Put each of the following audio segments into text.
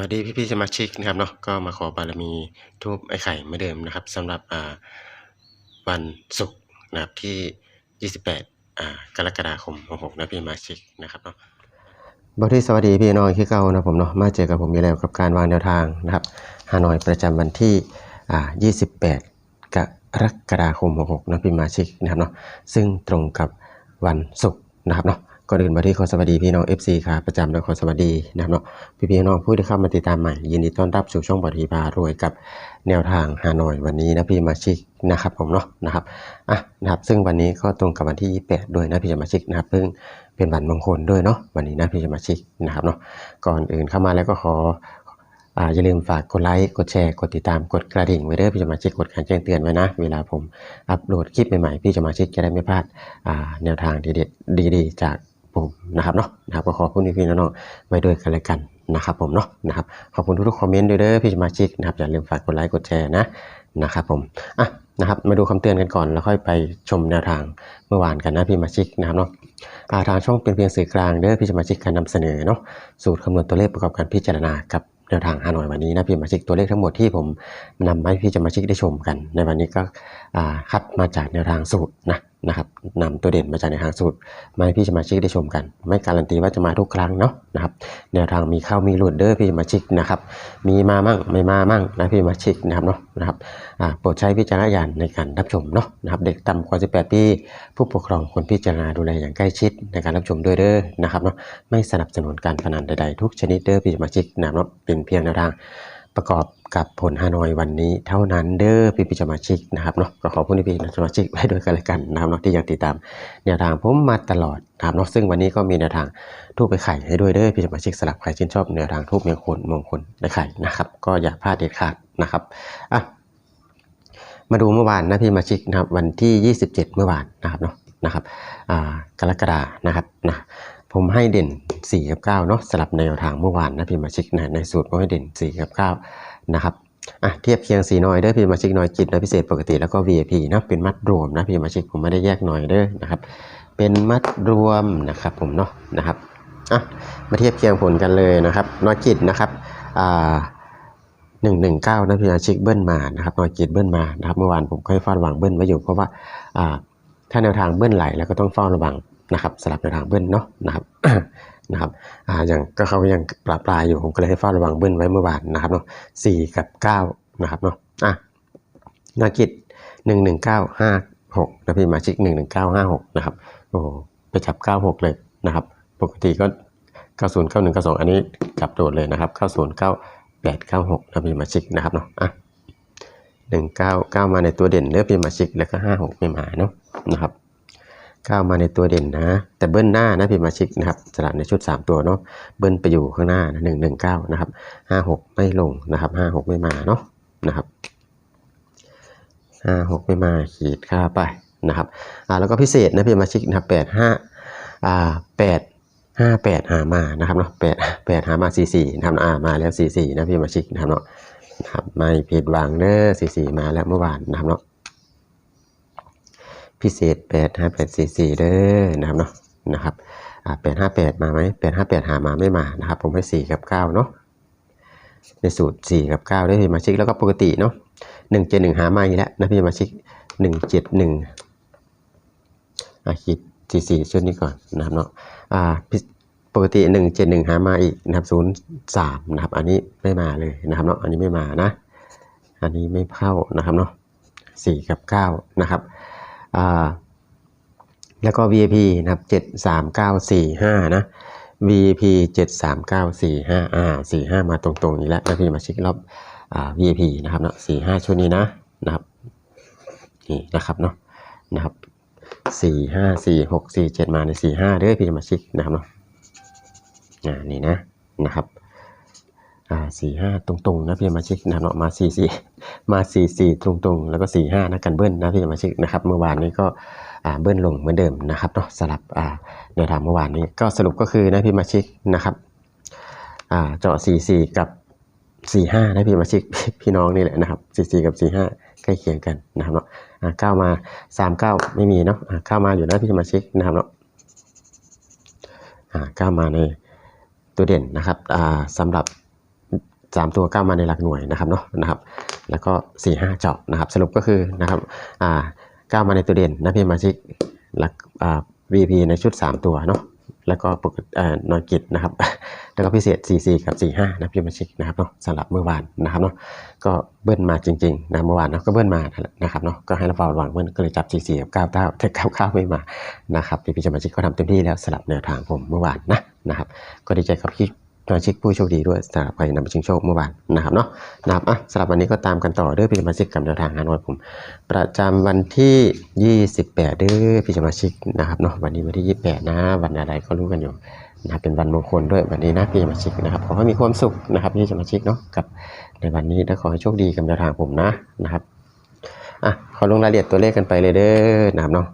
วัสดีพี่ๆสมาชิกนะครับเนาะก็มาขอบารมีทูบไอ้ไข่เหมือนเดิมนะครับสำหรับอ่าวันศุกร์นะครับที่ 28อ่ากรกฎาคม66นะพี่สมาชิกนะครับเนาะบอที่สวัสดีพี่น้องที่เก่านะผมเนาะมาเจอกับผมอีกแล้วกับการวางแนวทางนะครับฮานอยประจำวันที่อ่า28 กรกฎาคม66นะพี่สมาชิกนะครับเนาะซึ่งตรงกับวันศุกร์นะครับเนาะ ก่อนอื่นมาที่ขอสวัสดีพี่น้อง FC ครับประจำและขอสวัสดีนะครับเนาะพี่พี่น้องผู้ที่เข้ามาติดตามใหม่ ยินดีต้อนรับสู่ช่องบอดีพารวยกับแนวทางฮานอยวันนี้นะพี่มาชิกนะครับผมเนาะนะครับอะนะครับซึ่งวันนี้ก็ตรงกับวันที่ 28 ด้วยนะพี่มาชิกนะครับเพิ่งเป็นวันมงคลด้วยเนาะวันนี้นะพี่มาชิกนะครับเนาะก่อนอื่นเข้ามาแล้วก็ขออ่าอย่าลืมฝากกดไลค์กดแชร์กดติดตามกดกระดิ่งไว้เด้อพี่จะมาชิกกดการแจ้งเตือนไว้นะ เวลาผมอัปโหลดคลิปใหม่ๆพี่จะมาชิกจะได้ไม่พลาดแนวทางดีๆดีๆ จาก ผมนะครับเนาะนะครับก็ขอบคุณพี่ๆน้องๆไว้ด้วยกันแล้วกันนะครับผมเนาะนะครับขอบคุณทุกๆคอมเมนต์ด้วยเด้อพี่สมาชิกนะครับอย่าลืมฝากกดไลค์กดแชร์นะนะครับผมอะนะครับมาดูคำเตือนกันก่อนแล้วค่อยไปชมแนวทางเมื่อวานกันนะพี่สมาชิกนะครับเนาะทางช่องเป็นเพียงสื่อกลางเด้อพี่สมาชิกการนำเสนอเนาะสูตรคำนวณตัวเลขประกอบการพิจารณากับแนวทางฮานอยวันนี้นะพี่สมาชิกตัวเลขทั้งหมดที่ผมนำมาให้พี่สมาชิกได้ชมกัน ในวันนี้ก็คัดมาจากแนวทางสูตรนะ นะครับนำตัวเด่นมาจากแนทางสูตรมาให้พี่สมาชิกได้ชมกัน ไม่การันตีว่าจะมาทุกครั้งเนาะนะครับแนวทางมีเข้ามีหลุดเด้อพี่สมาชิกนะครับมีมามั่งไม่มามั่งนะพี่สมาชิกนะครับเนาะนะครับโปรดใช้วิจารณญาณในการรับชมเนาะนะครับเด็กต่ำกว่า 18 ปี ผู้ปกครองควรพิจารณาดูแลอย่างใกล้ชิดในการรับชมด้วยเด้อนะครับเนาะไม่สนับสนุนการพนันใดๆ ทุกชนิดเด้อพี่สมาชิกนะครับเนาะเป็นเพียงแนวทางประกอบ กับผลฮานอยวันนี้เท่านั้นเด้อพี่พี่สมาชิกนะครับเนาะก็ขอบคุณพี่พี่สมาชิกไว้ด้วยกันเลยกันนะครับเนาะที่ยังติดตามแนวทางผมมาตลอดนะครับเนาะซึ่งวันนี้ก็มีแนวทางทูบไปไข่ให้ด้วยเด้อพี่สมาชิกสลับใครชื่นชอบแนวทางทูบมงคลมงคลในไข่นะครับ ก็อย่าพลาดเด็ดขาดนะครับอะมาดูเมื่อวานนะพี่มาชิกนะครับวันที่ 27 เมื่อวานนะครับเนาะนะครับอ่ากรกฎานะครับนะผมให้เด่น 4 กับ 9 เนาะสลับแนวทางเมื่อวานนะพี่มาชิกนะในสูตรผมให้เด่น 4 กับ 9 นะครับอะเทียบเคียงสีน้อยเด้อพี่มาชิกน้อยจิตนะพิเศษปกติแล้วก็ VIP นะเป็นมัดรวมนะพี่มาชิกผมไม่ได้แยกน้อยเด้อนะครับเป็นมัดรวมนะครับผมเนาะนะครับอะมาเทียบเคียงผลกันเลยนะครับน้อยจิตนะครับอ่าหนึ่งหนึ่งเก้านะพี่มาชิกเบิ้ลมานะครับน้อยจิตเบิ้ลมานะครับเมื่อวานผมค่อยฟาดวางเบิ้ลไว้อยู่เพราะว่าอ่าถ้าแนวทางเบิ้ลไหลแล้วก็ต้องเฝ้าระวัง นะครับสลับแนวทางเบิ้ลเนาะนะครับนะครับอ่าอย่างก็เขายังปลาปลายอยู่ผมก็เลยให้เฝ้าระวังเบิ้ลไว้เมื่อวานนะครับเนาะสี่กับเก้านะครับเนาะอะนากิจหนึ่งหนึ่งเก้าห้าหกนะพี่มาชิกหนึ่งหนึ่งเก้าห้าหกนะครับโอ้ไปจับเก้าหกเลยนะครับ ปกติก็เก้าศูนย์เก้าหนึ่งเก้าสองอันนี้จับโดดเลยนะครับเก้าศูนย์เก้าแปดเก้าหกนะพี่มาชิกนะครับเนาะอะหนึ่งเก้าเก้ามาในตัวเด่นเลือกพี่มาชิกแล้วก็ห้าหกไม่มาเนาะนะครับ ก้ามาในตัวเด่นนะ แต่เบิ้ลหน้านะพี่มาชิกนะครับสลับในชุด 3 ตัวเนาะเบิ้ลไปอยู่ข้างหน้าหนึ่งหนึ่งเก้านะครับห้าหกไม่ลงนะครับห้าหกไม่มาเนาะนะครับห้าหกไม่มาขีดค่าไปนะครับอ่าแล้วก็พิเศษนะพี่มาชิกนะครับแปดห้าอ่าแปดห้าแปดหามานะครับเนาะแปดแปดหามาสี่สี่นะครับอ่ามาแล้วสี่สี่นะพี่มาชิกนะครับเนาะนะครับไม่ผิดหวังเด้อสี่สี่มาแล้วเมื่อวานนะครับเนาะ พิเศษ 8 5 8 4 4เด้อนะครับเนาะนะครับอ่า8 5 8 มาไหม8 5 8 หามาไม่มานะครับ ผมให้ 4 กับ 9 เนาะในสูตร 4 กับ 9 ได้พี่มาชิกแล้วก็ปกติเนาะ1 7 1 หามาอีกแล้วนะพี่มาชิก 1 7 1อ่าคิด4 4 ชุดนี้ก่อนนะครับเนาะอ่าปกติ 1 7 1 หามาอีกนะครับ0 3นะครับ อันนี้ไม่มาเลยนะครับเนาะอันนี้ไม่มานะ อันนี้ไม่เข้านะครับเนาะ4กับ 9 นะครับ แล้วก็ VIP นะครับเจ็ดสามเก้าสี่ห้านะ VIP เจ็ดสามเก้าสี่ห้าอ่าสี่ห้ามาตรงๆอีกแล้วนะพี่มาเช็ครอบอ่า VIP นะครับเนาะสี่ห้าชุดนี้นะนะครับนี่นะครับเนาะนะครับสี่ห้าสี่หกสี่เจ็ดมาในสี่ห้าเด้อพี่มาเช็คนะครับเนาะอ่านี่นะนะครับ อ่าสี่ห้าตรงๆนะพี่มาช็คนะเนาะมาสี่สี่มาสี่สี่ตรงๆ แล้วก็สี่ห้านะกันเบิ้ลนะพี่มาช็คนะครับเมื่อวานนี้ก็อ่าเบิ้ลลงเหมือนเดิมนะครับเนาะสลับอ่าแนวทางเมื่อวานนี้ก็สรุปก็คือนะพี่มาชิกนะครับอ่าเจาะ44กับ45นะพี่มาชิกพี่น้องนี่แหละนะครับ44กับ45ใกล้เคียงกันนะครับเนาะอ่า9มา39ไม่มีเนาะอ่า9มาอยู่นะพี่มาชิกนะครับเนาะอ่า9มาในตัวเด่นนะครับอ่าสำหรับ สามตัวก้าวมาในหลักหน่วยนะครับเนาะนะครับแล้วก็สี่ห้าเจาะนะครับ สรุปก็คือนะครับอ่าก้าวมาในตัวเด่นนะพี่มาชิกหลักอ่า VP ในชุด 3 ตัวเนาะแล้วก็ปกติเอ่อนอยกิจนะครับ แล้วก็พิเศษ 44 กับ 45 นะพี่มาชิกนะครับเนาะสำหรับเมื่อวานนะครับเนาะก็เบิ้ลมาจริงๆนะเมื่อวานเนาะก็เบิ้ลมานะครับเนาะก็ให้เราเฝ้าระวังเบิ้ลก็เลยจับ 44 กับ 99แต่99ไม่มานะครับพี่สมาชิกก็ทำเต็มที่แล้วสลับแนวทางผมเมื่อวานนะนะครับก็ดีใจกับพี่ สมาชิกผู้โชคดีด้วยสำหรับใครนำไปชิงโชคเมื่อวานนะครับเนาะนะครับอะสำหรับวันนี้ก็ตามกันต่อเด้อพี่สมาชิกกับแนวทางฮานอยผม ประจำวันที่ 28เด้อพี่สมาชิกนะครับเนาะวันนี้วันที่ 28 นะ วันอะไรก็รู้กันอยู่นะเป็นวันมงคลด้วยวันนี้นะพี่สมาชิกนะครับขอให้มีความสุขนะครับพี่สมาชิกเนาะกับในวันนี้และขอให้โชคดีกับแนวทางผมนะนะครับอะขอลงรายละเอียดตัวเลขกันไปเลยเด้อนะครับเนาะ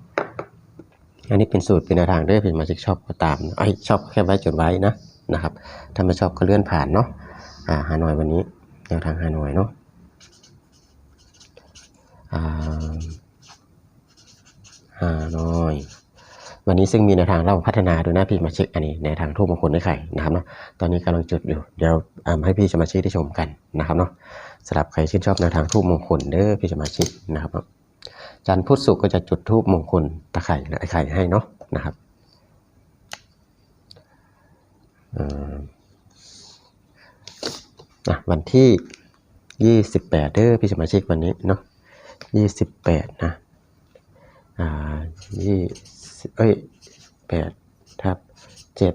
อันนี้เป็นสูตรเป็นแนวทางเด้อพี่สมาชิกชอบก็ตามไอชอบแค่ไว้จดไว้นะ นะครับ ถ้าไม่ชอบก็เลื่อนผ่านเนาะอ่าฮานอยวันนี้แนวทางฮานอยเนาะอ่าฮานอยวันนี้ซึ่งมีแนวทางเราพัฒนาด้วยนะพี่มาเช็คอันนี้แนวทางทูบมงคลได้ไข่นะครับเนาะตอนนี้กำลังจุดอยู่เดี๋ยวให้พี่สมาชิกได้ชมกันนะครับเนาะสำหรับใครชื่นชอบแนวทางทูบมงคลเด้อพี่สมาชิกนะครับเนาะจันทร์พุธศุกร์ก็จะจุดทูบมงคลตะไคร่ไอ้ไข่ให้เนาะนะครับเอ่ออะ วันที่ 28 เด้อพี่สมาชิกวันนี้เนาะยี่สิบแปดนะอ่ายี่สิบเอ้ยแปดทับเจ็ด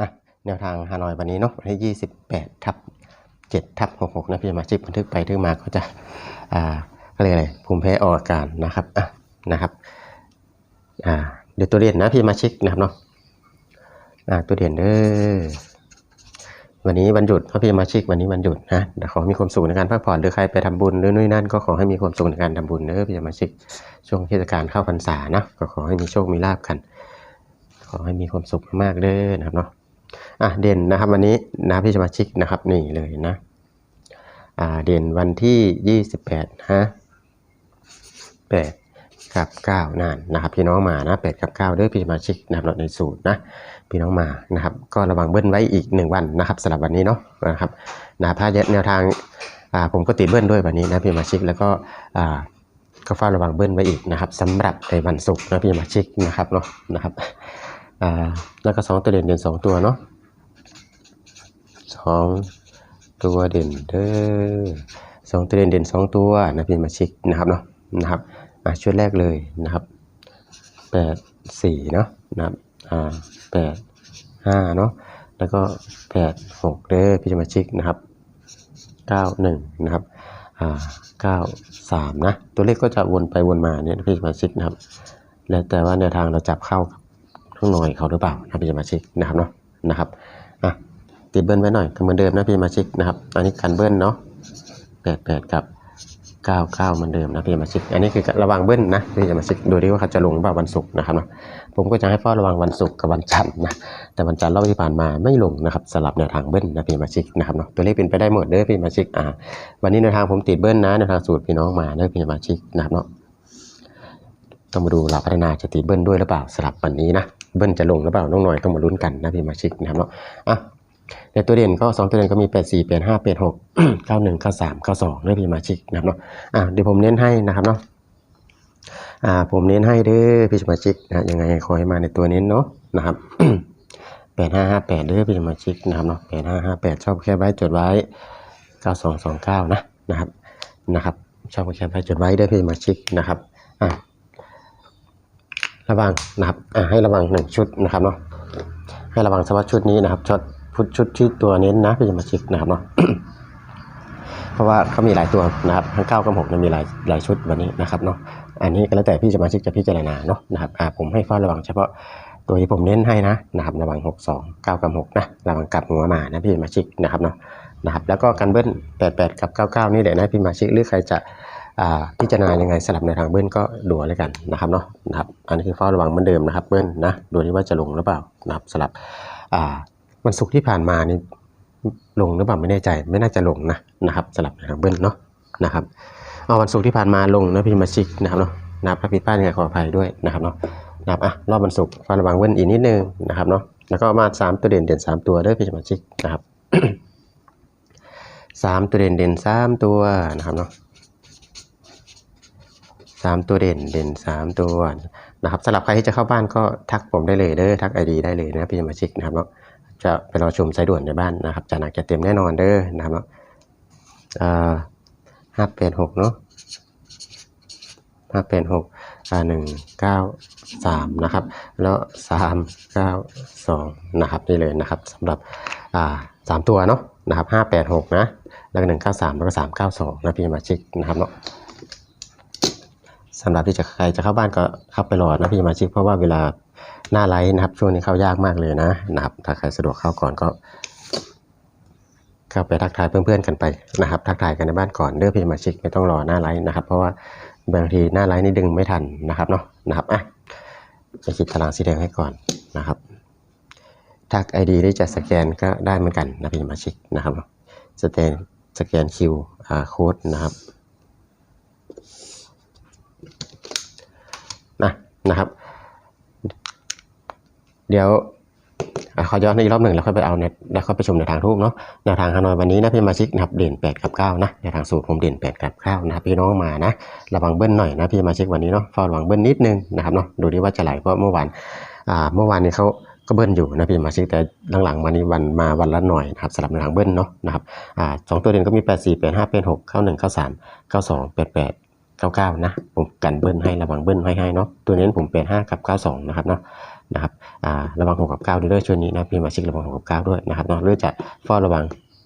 อะแนวทางฮานอยวันนี้เนาะวันที่ยี่สิบแปดทับเจ็ดทับหกหกนะพี่มาชิกบันทึกไปทึกมาก็จะอ่าก็เรียกอะไรภูมิแพ้ออกอาการนะครับอะนะครับอ่าเดี๋ยวตัวเรียนนะพี่มาชิกนะครับเนาะ อ่าตัวเรียนเด้อวันนี้วันหยุดพ่อพี่มาชิกวันนี้วันหยุดนะขอมีความสุขในการพักผ่อนหรือใครไปทำบุญหรือนู่นนั่นก็ขอให้มีความสุขในการทำบุญเนอะพี่มาชิกช่วงเทศกาลเข้าพรรษานะก็ขอให้มีโชคมีลาภกัน ขอให้มีความสุขมากเด้อนะครับเนาะอะเด่นนะครับวันนี้นะพี่สมาชิกนะครับนี่เลยนะอ่าเด่นวันที่ยี่สิบแปดฮะแปด กับเก้านานนะครับ พี่น้องมานะแปดกับเก้าเด้อพี่สมาชิกนะครับในสูตรนะพี่น้องมานะครับ ก็ระวังเบิ้ลไว้อีกหนึ่งวันนะครับสำหรับวันนี้เนาะนะครับนะถ้าแนวทางผมก็ติดเบิ้ลด้วยวันนี้นะพี่มาชิกแล้วก็ก็เฝ้าระวังเบิ้ลไว้อีกนะครับสำหรับในวันศุกร์นะพี่มาชิกนะครับเนาะนะครับแล้วก็สองตัวเด่นเด่นสองตัวเนาะสองตัวเด่นเด้อสองตัวเด่นเด่นสองตัวนะพี่มาชิกนะครับเนาะนะครับ อ่าชุดแรกเลยนะครับแปดสี่เนาะนะครับอ่าแปดห้าเนาะแล้วก็แปดหกเด้อพี่สมาชิกนะครับเก้าหนึ่งนะครับอ่าเก้าสามนะตัวเลขก็จะวนไปวนมาเนี่ยพี่สมาชิกนะครับ แล้วแต่ว่าแนวทางเราจับเข้ากับข้างหน่อยเขาหรือเปล่านะพี่สมาชิกนะครับเนาะนะครับอะติดเบิ้ลไว้หน่อยเหมือนเดิมนะพี่สมาชิกนะครับ อันนี้กันเบิ้ลเนาะแปดแปดกับ เก้าเก้าเหมือนเดิมนะพี่สมาชิก อันนี้คือระวังเบิ้ลนะพี่สมาชิกดูดิว่าเขาจะลงหรือเปล่าวันศุกร์นะครับเนาะผมก็จะให้เฝ้าระวังวันศุกร์กับวันจันทร์นะแต่วันจันทร์รอบที่ผ่านมาไม่ลงนะครับสลับแนวทางเบิ้ลนะพี่สมาชิกนะครับเนาะตัวเลขเป็นไปได้หมดเด้อพี่สมาชิกอ่าวันนี้แนวทางผมติดเบิ้ลนะแนวทางสูตรพี่น้องมาเด้อพี่สมาชิกนะครับเนาะต้องมาดูเราพัฒนาจะติดเบิ้ลด้วยหรือเปล่าสลับวันนี้นะเบิ้ลจะลงหรือเปล่าน้องหน่อยต้องมาลุ้นกันนะพี่สมาชิกนะครับเนาะอะ ในตัวเด่นก็สองตัวเด่นก็มีแปดสี่แปดห้าแปดหกเก้าหนึ่งเก้าสามเก้าสองด้อพี่สมาชิกนะครับเนาะอะเดี๋ยวผมเน้นให้นะครับเนาะอ่าผมเน้นให้เด้อพี่สมาชิกนะยังไงขอให้มาในตัวเน้นเนาะนะครับแปดห้าห้าแปดเด้อพี่สมาชิกนะครับเนาะแปดห้าห้าแปดชอบแค่ไว้จดไว้เก้าสองสองเก้านะนะครับนะครับ ชอบแค่ไว้จดไว้เด้อพี่สมาชิกนะครับอ่าระวังนะครับอ่าให้ระวังหนึ่งชุดนะครับเนาะให้ระวังสวัสดชุดนี้นะครับชุด พุดชุดที่ตัวเน้นนะพี่สมาชิกนะครับเนาะเพราะว่าเขามีหลายตัวนะครับทั้งเก้ากับหกมีหลายหลายชุดวันนี้นะครับเนาะอันนี้ก็แล้วแต่พี่สมาชิกจะพิจารณาเนาะนะครับอ่าผมให้เฝ้าระวังเฉพาะตัวที่ผมเน้นให้นะนะครับระวัง 6 2 9 กับ 6 นะระวังกลับหัวมานะพี่สมาชิกนะครับเนาะนะครับแล้วก็กันเบิ้ล 88 กับ 99 นี่แหละนะพี่มาชิกหรือใครจะพิจารณายังไงสลับในทางเบิ้ลก็ดูเลยกันนะครับเนาะนะครับอันนี้คือเฝ้าระวังเหมือนเดิมนะครับเบิ้ลนะดูที่ว่าจะลงหรือเปล่านะครับสลับ วันศุกร์ที่ผ่านมานี่ลงหรือเปล่าไม่แน่ใจ ไม่น่าจะลงนะนะครับสลับในทางเบิ้ลเนาะนะครับเอาวันศุกร์ที่ผ่านมาลงนะพี่มาชิกนะครับเนาะนะครับถ้าผิดพลาดยังไงขออภัยด้วยนะครับเนาะนะครับอะรอบวันศุกร์ฟันระวังเว้นอีกนิดนึงนะครับเนาะแล้วก็มาสามตัวเด่นเด่นสามตัวด้วยพี่มาชิกนะครับสามตัวเด่นเด่นสามตัวนะครับเนาะสามตัวเด่นเด่นสามตัวนะครับสำหรับใครที่จะเข้าบ้านก็ทักผมได้เลยเด้อทักไอดีได้เลยนะพี่สมาชิกนะครับเนาะ จะไปรอชมสายด่วนในบ้านนะครับจะนักจะเต็มแน่นอนเด้อนะครับเนาะห้าแปดหกเนาะห้าแปดหกหนึ่งเก้าสามนะครับ แล้วสามเก้าสองนะครับนี่เลยนะครับสำหรับสามตัวเนาะนะครับห้าแปดหกนะ แล้วก็หนึ่งเก้าสามแล้วก็สามเก้าสองนะพี่สมาชิกนะครับเนาะสำหรับที่จะใครจะเข้าบ้านก็เข้าไปรอนะพี่สมาชิกเพราะว่าเวลา หน้าไลฟ์นะครับ ช่วงนี้เข้ายากมากเลยนะนะครับ ถ้าใครสะดวกเข้าก่อนก็ เข้าไปทักทายเพื่อนๆกันไปนะครับ ทักทายกันในบ้านก่อนเด้อพี่สมาชิกไม่ต้องรอหน้าไลฟ์นะครับ เพราะว่าบางทีหน้าไลฟ์นี่ดึงไม่ทันนะครับเนาะนะครับอะจะขีดตารางสีแดงให้ก่อนนะครับทักไอดีได้จะสแกนก็ได้เหมือนกันนะพี่สมาชิกนะครับสแกนสแกนคิวอาโค้ดนะครับนะนะครับ เดี๋ยวอขอย้อนอีกรอบหนึ่งแล้วค่อยไปเอาเน็ตแล้วค่อยไปชมในวทางทูบเนาะแนวทางฮานอยวันนี้นะพี่มาชิกนะครับเด่น8กับ9นะแนวทางสูตรผมเด่น8กับ9นะครับพี่น้องมานะระวังเบิ้ลหน่อยนะพี่มาชิกวันนี้เนาะเฝ้าระวังเบิ้ลนิดนึงนะครับเนาะดูดิว่าจะไหลเพราะเมื่อวานอ่าเมื่อวานนี้เขาก็เบิ้ลอยู่นะพี่มาชิกแต่หลังๆมานี้วันมาวันละหน่อยนะครับสลับในทางเบิ้ลเนาะนะครับอ่าสองตัวเด่นก็มี 8 4 8 5 8 6 9 1 9 3 9 2 8 8 9 9 นะ ผมกันเบิ้ลให้ระวังเบิ้ลให้ให้เนาะตัวเน้ผม8 5กับ 92 นะครับเนาะ นะครับระวัง6กับ9ด้วยช่วงนี้นะพี่มาชิกระวัง6กับ9ด้วยนะครับเนาะหรือจะเฝ้าระวัง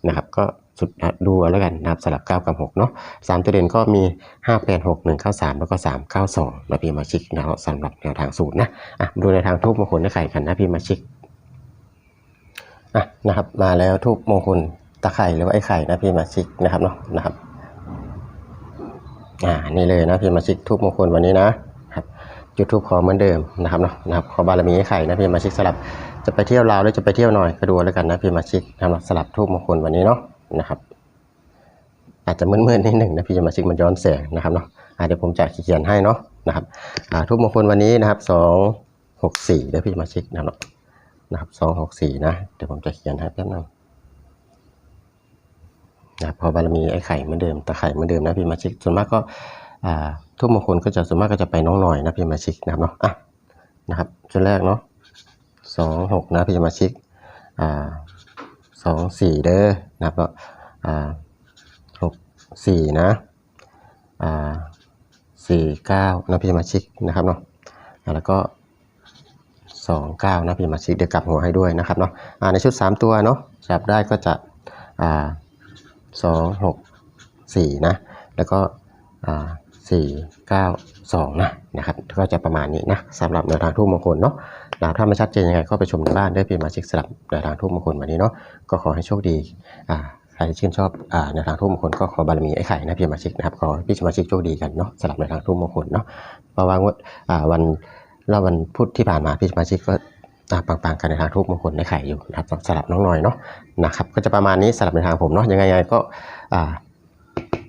นะครับก็สุดดูแล้วกันนะครับสลับ 9 กับ 6 เนาะสามตัวเด่นก็มี 5 8 6 1 9 3 แล้วก็ 3 9 2นะพี่มาชิกนะครับสำหรับแนวทางสูตรนะอะดูในทางทูบมงคลได้ไข่กันนะพี่มาชิกอะนะครับมาแล้วทูบมงคลตะไคร่หรือว่าไอ้ไข่นะพี่มาชิกนะครับเนาะนะครับอ่านี่เลยนะพี่มาชิกทูบมงคลวันนี้นะ จุดทูบขอเหมือนเดิมนะครับเนาะนะครับขอบารมีไอ้ไข่นะพี่มาชิกสลับจะไปเที่ยวลาวหรือจะไปเที่ยวหน่อยก็ดูแล้วกันนะพี่มาชิกนะครับสลับทูบมงคลวันนี้เนาะนะครับ อาจจะมืดๆนิดหนึ่งนะพี่มาชิกมันย้อนแสงนะครับเนาะเดี๋ยวผมจะเขียนให้เนาะนะครับทูบมงคลวันนี้นะครับสองหกสี่เดี๋ยวพี่มาชิกนะครับเนาะนะครับสองหกสี่นะเดี๋ยวผมจะเขียนให้แป๊บนึงนะครับพอบารมีไอ้ไข่เหมือนเดิมตะไข่เหมือนเดิมนะพี่มาชิกส่วนมากก็อ่า ทุกมงคลก็จะส่วนมากก็จะไปน้องหน่อยนะพี่มาชิกนะครับเนาะอะนะครับชุดแรกเนาะสองหกนะพี่มาชิกอ่าสองสี่เด้อนะครับแล้วอ่าหกสี่นะอ่าสี่เก้านะพี่มาชิกนะครับเนาะแล้วก็สองเก้านะพี่มาชิกเดี๋ยวกลับหัวให้ด้วยนะครับเนาะอ่าในชุด3ตัวเนาะจับได้ก็จะอ่าสองหกสี่นะแล้วก็อ่า สี่เก้าสองนะนะครับก็จะประมาณนี้นะสำหรับแนวทางทูบมงคลเนาะแล้วถ้าไม่ชัดเจนยังไงก็ไปชมในบ้านได้พี่มาชิกสำหรับแนวทางทูบมงคลวันนี้เนาะก็ขอให้โชคดีอ่าใครชื่นชอบอ่าแนวทางทูบมงคลก็ขอบารมีไอ้ไข่นะพี่มาชิกนะครับขอพี่สมาชิกโชคดีกันเนาะสำหรับแนวทางทูบมงคลเนาะเพราะว่างวดอ่าวันแล้ววันพุธที่ผ่านมาพี่สมาชิกก็อ่าปังๆกันในทางทุกมงคลในไข่อยู่นะครับสลับน้องหน่อยเนาะนะครับก็จะประมาณนี้สลับในทางผมเนาะยังไงๆก็อ่า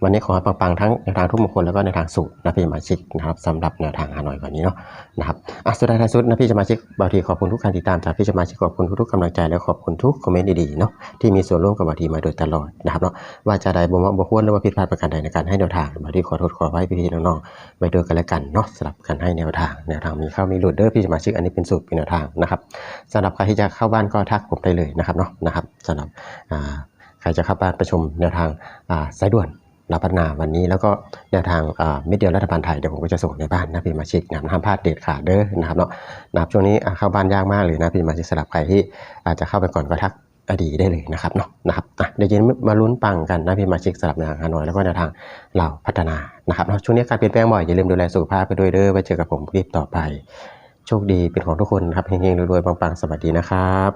วันนี้ขอให้ปังๆทั้งในทางทุกมงคลแล้วก็ในทางสูตรนะพี่สมาชิกนะครับสำหรับแนวทางฮานอยวันนี้เนาะนะครับอะสุดท้ายท้ายสุดนะพี่สมาชิกบางทีขอบคุณทุกการติดตามจากพี่สมาชิกขอบคุณทุกๆกำลังใจและขอบคุณทุกคอมเมนต์ดีๆเนาะที่มีส่วนร่วมกับบางทีมาโดยตลอดนะครับเนาะว่าจะได้บ่มบ่ควรหรือว่าผิดพลาดประการใดในการให้แนวทางบางทีขอโทษขออภัยพี่ๆน้องๆไปด้วยกันแล้วกันเนาะสำหรับการให้แนวทางแนวทางมีเข้ามีหลุดเด้อพี่สมาชิกอันนี้เป็นสูตรเป็นแนวทางนะครับสำหรับใครที่จะเข้าบ้านก็ทักผมได้เลยนะครับเนาะนะครับสำหรับใครจะเข้าบ้านประชมแนวทางสายด่วน รับพัฒนาวันนี้แล้วก็แนวทางเม็ดเดียวรัฐบาลไทยเดี๋ยวผมก็จะส่งในบ้านนะพี่มาชิกนะครับห้ามพลาดเด็ดขาดเด้อนะครับเนาะนะครับช่วงนี้เข้าบ้านยากมากเลยนะพี่มาชิกสำหรับใครที่อาจจะเข้าไปก่อนก็ทักอดีได้เลยนะครับเนาะนะครับเดี๋ยวเย็นมาลุ้นปังกันนะพี่มาชิกสำหรับแนวทางฮานอยแล้วก็แนวทางเราพัฒนานะครับเนาะช่วงนี้การเปลี่ยนแปลงบ่อยอย่าลืมดูแลสุขภาพไปด้วยเด้อไว้เจอกับผมคลิปต่อไปโชคดีเป็นของทุกคนครับเฮงๆรวยๆปังๆสวัสดีนะครับ